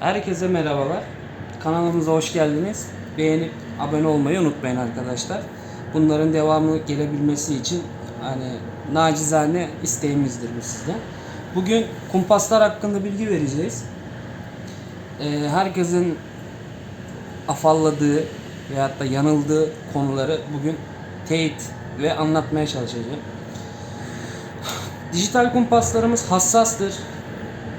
Herkese merhabalar. Kanalımıza hoş geldiniz. Beğenip abone olmayı unutmayın arkadaşlar. Bunların devamı gelebilmesi için hani nacizane isteğimizdir bu sizden. Bugün kumpaslar hakkında bilgi vereceğiz. Ee, herkesin afalladığı veyahut da yanıldığı konuları bugün teyit ve anlatmaya çalışacağım. Dijital kumpaslarımız hassastır.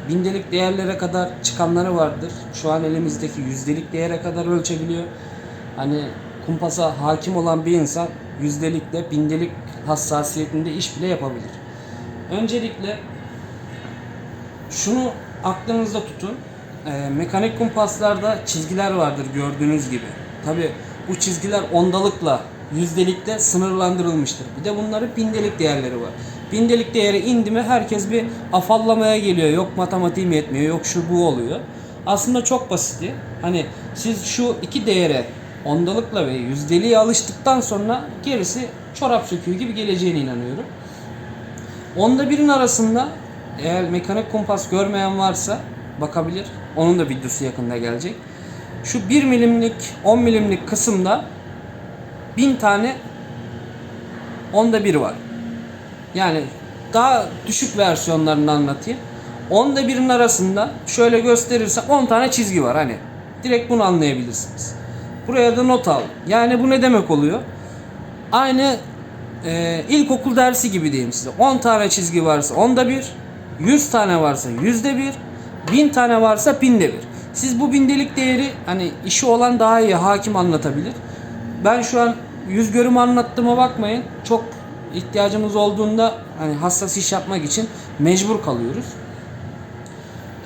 Bindelik değerlere kadar çıkanları vardır. Şu an elimizdeki yüzdelik değere kadar ölçebiliyor. Hani kumpasa hakim olan bir insan yüzdelikle bindelik hassasiyetinde iş bile yapabilir. Öncelikle şunu aklınızda tutun. Ee, mekanik kumpaslarda çizgiler vardır gördüğünüz gibi. Tabi bu çizgiler ondalıkla yüzdelikte sınırlandırılmıştır. Bir de bunların bindelik değerleri var. Bindelik değeri indi mi herkes bir afallamaya geliyor. Yok matematiğim yetmiyor, yok şu bu oluyor. Aslında çok basitti. Hani siz şu iki değere ondalıkla ve yüzdeliğe alıştıktan sonra gerisi çorap söküğü gibi geleceğine inanıyorum. Onda birin arasında eğer mekanik kumpas görmeyen varsa bakabilir. Onun da videosu yakında gelecek. Şu 1 milimlik 10 milimlik kısımda 1000 tane onda bir var. Yani daha düşük versiyonlarını anlatayım. Onda birin arasında şöyle gösterirse 10 tane çizgi var hani. Direkt bunu anlayabilirsiniz. Buraya da not al. Yani bu ne demek oluyor? Aynı e, ilkokul dersi gibi diyeyim size. 10 tane çizgi varsa onda bir, 100 tane varsa yüzde bir, 1000 tane varsa binde bir. Siz bu bindelik değeri hani işi olan daha iyi hakim anlatabilir. Ben şu an yüz görümü anlattığıma bakmayın. Çok ihtiyacımız olduğunda hani hassas iş yapmak için mecbur kalıyoruz.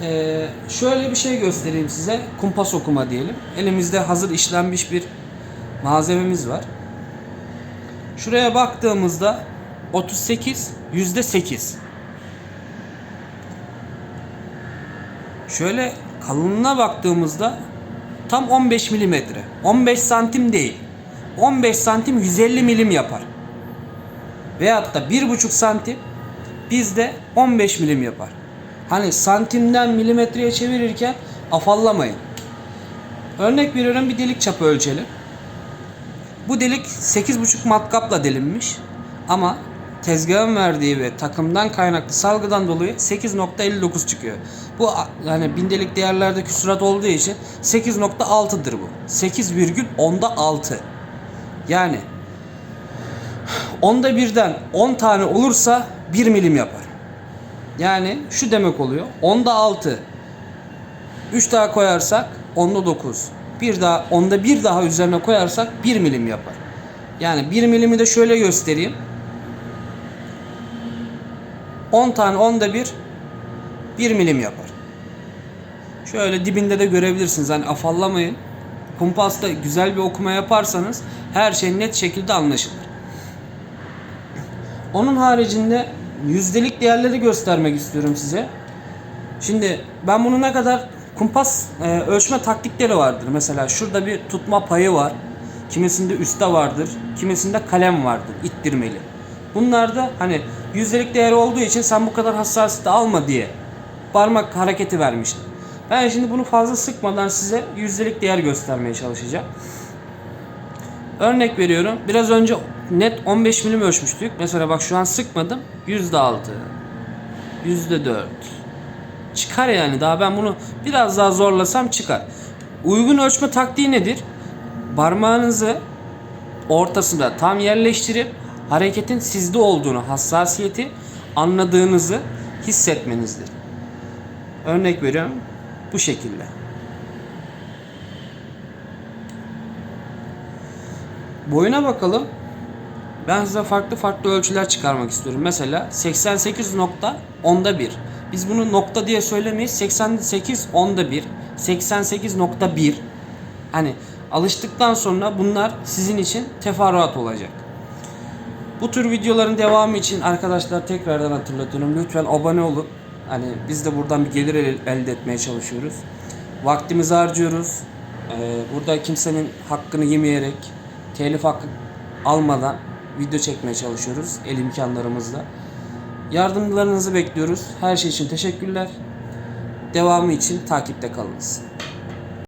Ee, şöyle bir şey göstereyim size. Kumpas okuma diyelim. Elimizde hazır işlenmiş bir malzememiz var. Şuraya baktığımızda 38 yüzde 8. Şöyle kalınlığına baktığımızda tam 15 milimetre. 15 santim değil. 15 santim 150 milim yapar. Veyahut da 1,5 santim bizde 15 milim yapar. Hani santimden milimetreye çevirirken afallamayın. Örnek veriyorum bir delik çapı ölçelim. Bu delik 8,5 matkapla delinmiş. Ama tezgahın verdiği ve takımdan kaynaklı salgıdan dolayı 8.59 çıkıyor. Bu yani bindelik değerlerde küsurat olduğu için 8.6'dır bu. 8,6. Yani onda birden 10 tane olursa 1 milim yapar. Yani şu demek oluyor. Onda 6. 3 daha koyarsak onda 9. Bir daha onda bir daha üzerine koyarsak 1 milim yapar. Yani 1 milimi de şöyle göstereyim. 10 tane onda bir 1 milim yapar. Şöyle dibinde de görebilirsiniz. Hani afallamayın. Kumpasta güzel bir okuma yaparsanız her şey net şekilde anlaşılır. Onun haricinde yüzdelik değerleri göstermek istiyorum size. Şimdi ben bunu ne kadar kumpas e, ölçme taktikleri vardır. Mesela şurada bir tutma payı var. Kimisinde üstte vardır. Kimisinde kalem vardır. ittirmeli. Bunlar da hani yüzdelik değeri olduğu için sen bu kadar hassasiyeti alma diye parmak hareketi vermiştim. Ben şimdi bunu fazla sıkmadan size yüzdelik değer göstermeye çalışacağım. Örnek veriyorum. Biraz önce net 15 milim ölçmüştük. Mesela bak şu an sıkmadım. %6. %4. Çıkar yani. Daha ben bunu biraz daha zorlasam çıkar. Uygun ölçme taktiği nedir? Parmağınızı ortasında tam yerleştirip hareketin sizde olduğunu, hassasiyeti anladığınızı hissetmenizdir. Örnek veriyorum. Bu şekilde. Boyuna bakalım. Ben size farklı farklı ölçüler çıkarmak istiyorum. Mesela 88 nokta onda 1. Biz bunu nokta diye söylemeyiz. 88 onda 1. 88 nokta 1. Hani alıştıktan sonra bunlar sizin için teferruat olacak. Bu tür videoların devamı için arkadaşlar tekrardan hatırlatıyorum. Lütfen abone olun. Hani biz de buradan bir gelir el- elde etmeye çalışıyoruz. Vaktimizi harcıyoruz. Ee, burada kimsenin hakkını yemeyerek, telif hakkı almadan video çekmeye çalışıyoruz el imkanlarımızla. Yardımlarınızı bekliyoruz. Her şey için teşekkürler. Devamı için takipte kalınız.